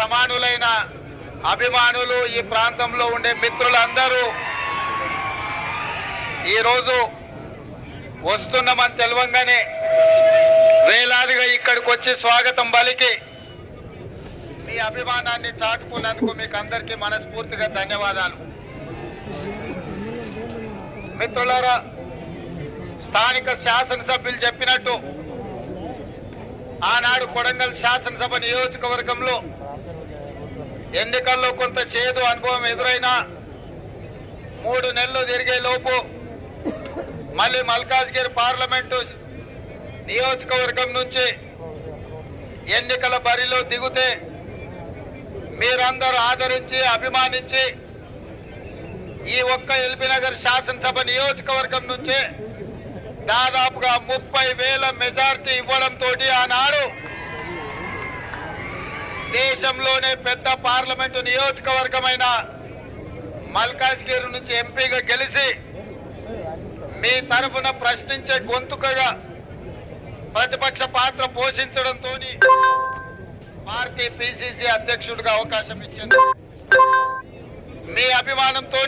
సమానులైన అభిమానులు ఈ ప్రాంతంలో ఉండే మిత్రులందరూ ఈరోజు వస్తున్నామని తెలవంగానే వేలాదిగా ఇక్కడికి వచ్చి స్వాగతం బలికి మీ అభిమానాన్ని చాటుకున్నందుకు మీకు అందరికీ మనస్ఫూర్తిగా ధన్యవాదాలు. మిత్రులారా స్థానిక శాసనసభ్యులు చెప్పినట్టు ఆనాడు కొడంగల్ శాసనసభ నియోజకవర్గంలో ఎన్నికల్లో కొంత చేదు అనుభవం ఎదురైనా మూడు నెలలు తిరిగే లోపు మళ్ళీ మల్కాజ్గిరి పార్లమెంటు నియోజకవర్గం నుంచి ఎన్నికల బరిలో దిగుతే మీరందరూ ఆదరించి అభిమానించి ఈ ఒక్క ఎల్బీనగర్ శాసనసభ నియోజకవర్గం నుంచే దాదాపుగా ముప్పై వేల మెజార్టీ ఇవ్వడంతో ఆనాడు దేశంలోనే పెద్ద పార్లమెంటు నియోజకవర్గమైన మల్కాజ్గిరి నుంచి ఎంపీగా గెలిచి మీ తరఫున ప్రశ్నించే గొంతుకగా ప్రతిపక్ష పాత్ర పోషించడంతో పార్టీ పిసిసి అధ్యక్షుడిగా అవకాశం ఇచ్చింది. మీ అభిమానంతో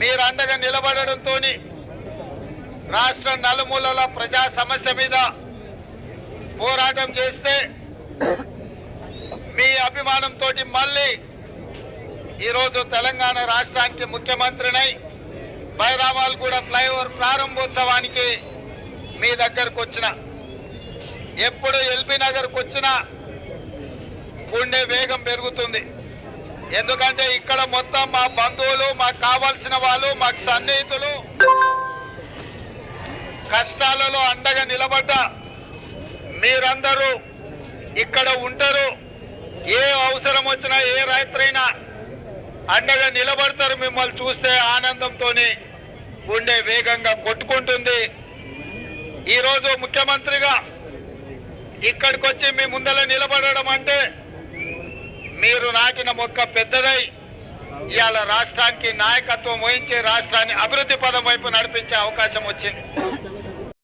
మీరు అండగా నిలబడడంతో రాష్ట్ర నలుమూలల ప్రజా సమస్య మీద పోరాటం చేస్తే మీ అభిమానంతో మళ్ళీ ఈరోజు తెలంగాణ రాష్ట్రానికి ముఖ్యమంత్రినై బైరామాల్ కూడా ఫ్లైఓవర్ ప్రారంభోత్సవానికి మీ దగ్గరకు వచ్చిన ఎప్పుడు ఎల్బీ నగర్కు వచ్చినా గుండె వేగం పెరుగుతుంది. ఎందుకంటే ఇక్కడ మొత్తం మా బంధువులు మాకు కావాల్సిన వాళ్ళు మాకు సన్నిహితులు. కష్టాలలో అండగా నిలబడ్డ మీరందరూ ఇక్కడ ఉంటారు. ఏ అవసరం వచ్చినా ఏ రైతులైనా అండగా నిలబడతారు మిమ్మల్ని చూస్తే ఆనందంతో గుండె వేగంగా కొట్టుకుంటుంది. ఈరోజు ముఖ్యమంత్రిగా ఇక్కడికి వచ్చి మీ ముందర నిలబడడం అంటే మీరు నాటిన మొక్క పెద్దదై ఇవాళ రాష్ట్రానికి నాయకత్వం వహించి రాష్ట్రాన్ని అభివృద్ధి పదం వైపు నడిపించే అవకాశం వచ్చింది.